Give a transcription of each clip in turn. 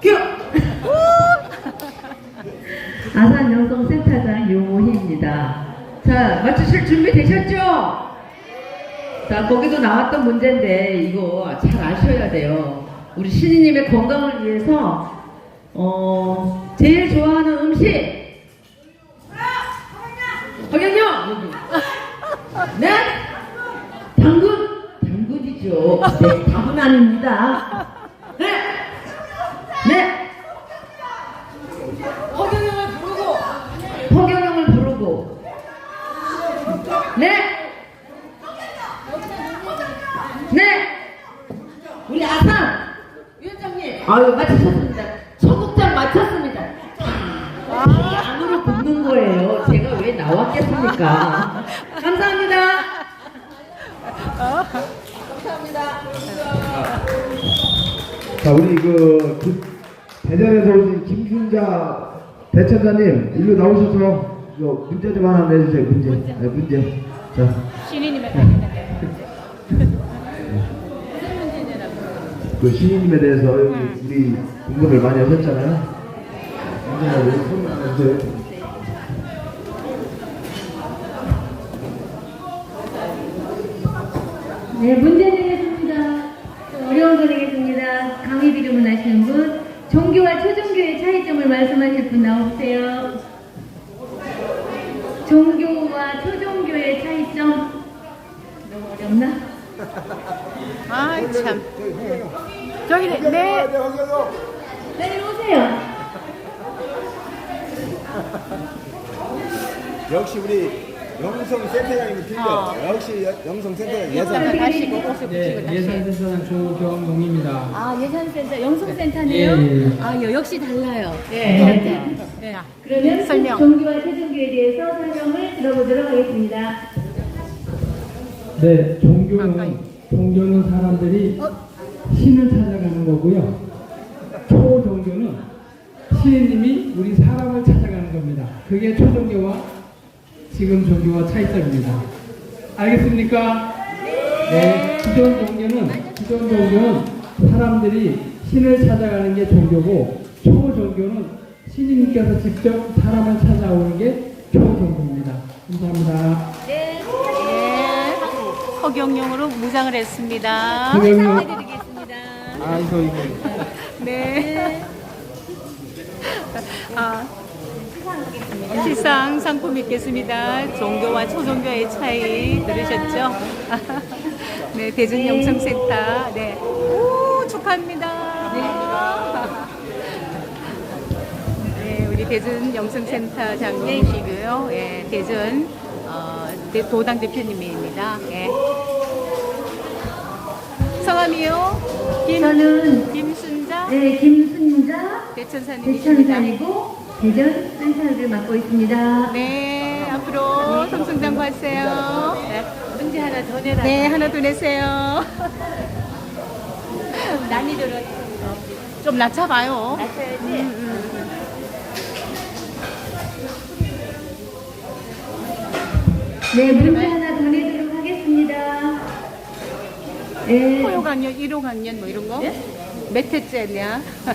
큐! 아산 영성센터장 용호희입니다. 자, 맞추실 준비 되셨죠? 자, 거기도 나왔던 문제인데 이거 잘 아셔야 돼요. 우리 신이님의 건강을 위해서 어, 제일 좋아하는 음식 여기. 네? 당근 당근이죠. 네, 답은 아닙니다. 네, 네. 허경영을 부르고 허경영을 부르고 네. 네. 우리 아산 위원장님. 아유 맞추셨습니다. 소극장 맞췄습니다. 이 안으로 붙는 거예요. 제가 왜 나왔겠습니까? 감사합니다. 감사합니다. 자, 우리 그, 그 대전에서 오신 김순자 대천사님 일로 나오셔서 저 문제 좀 하나 내주세요. 문제. 네, 문제. 자, 신이님의 그 신인님에 대해서 여기 우리 공부를 많이 하셨잖아요. 문제 하나 내주세요. 손 하나 주세요. 네, 문제 내겠습니다. 좀 어려운 거 내겠습니다. 강의 이름은 아시는 분? 종교와 초종교의 차이점을 말씀하실 분 나오세요. 아참 저기 네 네, 이리 오세요. 역시 우리 영성 센터장님이 틀려. 어. 역시 여- 영성 센터장 예산. 다시 옷을 붙이고 네, 다시 예산센터장 조경용입니다. 아, 예산센터, 영성센터네요? 예, 예. 아, 여- 역시 달라요. 네. 네. 그러면 설명. 종교와 초종교에 대해서 설명을 들어보도록 하겠습니다. 네, 종교는 종교는 사람들이 신을 찾아가는 거고요. 초종교는 신님이 우리 사람을 찾아가는 겁니다. 그게 초종교와 지금 종교와 차이점입니다. 알겠습니까? 네. 기존 종교는 기존 종교는 사람들이 신을 찾아가는 게 종교고 초종교는 신님께서 직접 사람을 찾아오는 게 초종교입니다. 감사합니다. 네. 허경영으로 무장을 했습니다. 허경영. 해드리겠습니다. 아이고 이거. 네. 아, 시상 상품 있겠습니다. 종교와 초종교의 차이 들으셨죠? 네, 대전영성센터. 네. 오, 축하합니다. 네, 우리 대전 영성센터장님이시고요. 예, 대전 어, 대- 도당 대표님입니다. 예. 성함이요? 김, 저는 김순자 네, 김순자. 대천산이고 대전 센터를 맡고 있습니다. 네, 앞으로 성승장구 하세요. 네. 문제 하나 더 내라. 네, 하나 더 내세요. 난이도를 좀 낮춰봐요. 낮춰야지. 네, 문제 하나 더 내도록 하겠습니다. 네, 토요 강연, 1호 강연 뭐 이런 거? 몇 회째냐?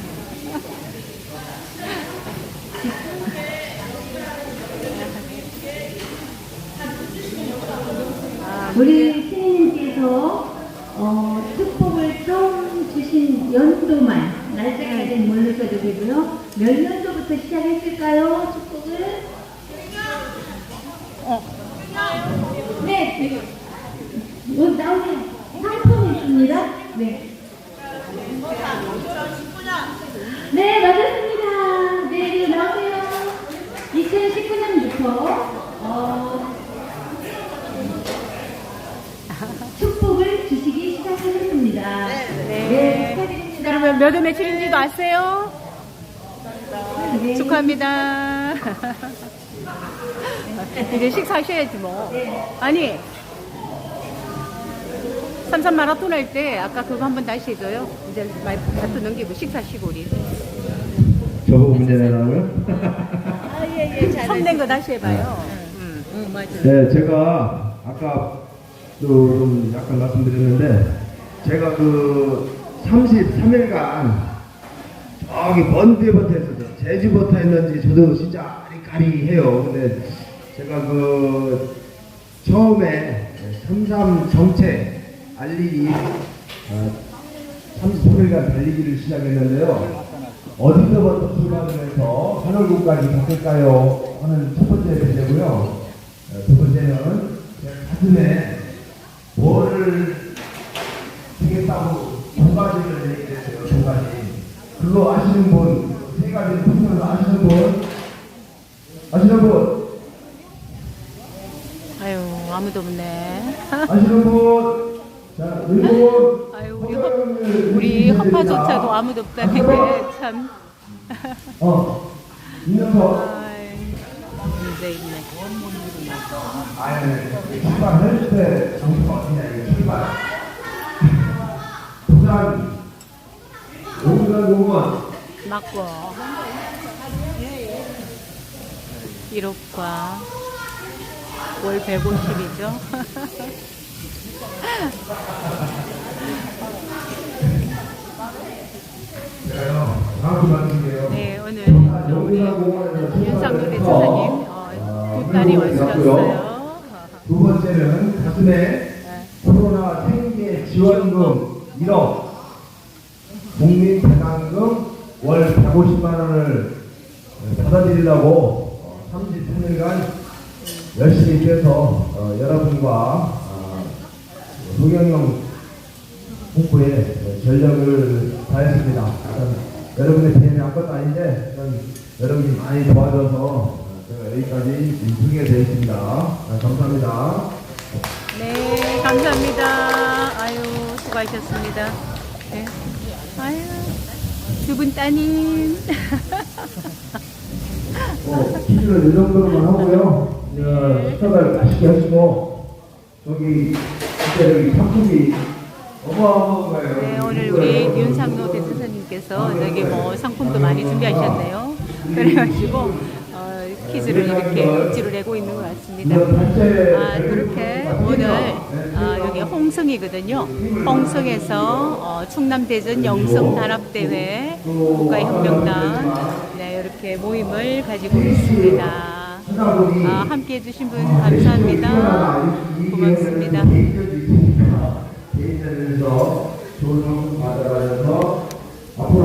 우리 신인님께서 어, 축복을 처음 주신 연도만 날짜까지는 모르셔도 되고요. 몇 년도부터 시작했을까요? 축복을? 어. 네, 뭐 나오는 상품이 있습니다. 네. 네, 맞았습니다. 네, 이리 나오세요. 2019년부터 어, 축복을 주시기 시작하셨습니다. 네, 축하드립니다. 그러면 몇월 며칠인지도 아세요? 네. 축하합니다. 이제 식사하셔야지 뭐. 아니, 삼삼 마라톤 할 때 아까 그거 한번 다시 해줘요. 이제 마라톤 넘기고 식사하시고 우리. 문제 내라고요? 아, 예, 예, 잘 손댄 거 다시 해봐요. 음. 응, 맞아. 네, 제가 아까 좀 약간 말씀드렸는데 제가 그 33일간 저기 먼 데부터 했었죠. 제주부터 했는지 저도 진짜 아리까리해요. 근데 제가 그 처음에 삼삼 정책 알리기 어, 33일간 달리기를 시작했는데요. 어디서부터 출발을 해서 하늘국까지 바꿀까요? 하는 첫 번째 문제고요. 어, 두 번째는 제 가슴에 뭐를 되겠다고 두 가지를 얘기했어요. 두 가지. 그거 아시는 분, 세 가지 통틀어서 아시는 분? 아시는 분? 아무도 없네. 아시는 분? 자, 왼손. 아유, 우리 허, 우리 허파조차도 아무도 없다는 게 참. 어, 문제 있네. 아니, 출발할 때 정수가 어디냐, 이거 출발. 부산, 용산 공원. 맞고. 1호과 월 150이죠. 제가요, 다음 말씀드려요. 네, 오늘 또 우리 대처사님 어, 두 딸이 오셨어요. 두 번째는 가슴에 네. 코로나 생계 지원금 1억, 국민 배당금 월 150만 원을 받아들이려고 33일간 열심히 뛰어서 어, 여러분과 어, 노경영 홍보에 전력을 다했습니다. 전 여러분의 비행이 아무것도 아닌데 전 여러분이 많이 도와줘서 어, 제가 여기까지 되어 있습니다. 아, 감사합니다. 네, 감사합니다. 아유, 수고하셨습니다. 네. 아유, 두 분 따님. 어, 퀴즈는 이 정도로만 하고요. 어, 식사를 맛있게 하시고 저기 진짜 여기 상품이 어마어마한 거예요. 네, 오늘 우리 윤상로 대표사님께서 여기 뭐 상품도 많이 준비하셨네요. 그래가지고 어, 퀴즈를 이렇게 억지로 내고 있는 것 같습니다. 아, 그렇게 오늘 어, 여기 홍성이거든요. 홍성에서 어, 충남대전 영성단합대회 국가혁명단 네, 이렇게 모임을 가지고 있습니다. 아, 함께 해주신 분 감사합니다. 고맙습니다. 좋은 받아가셔서 앞으로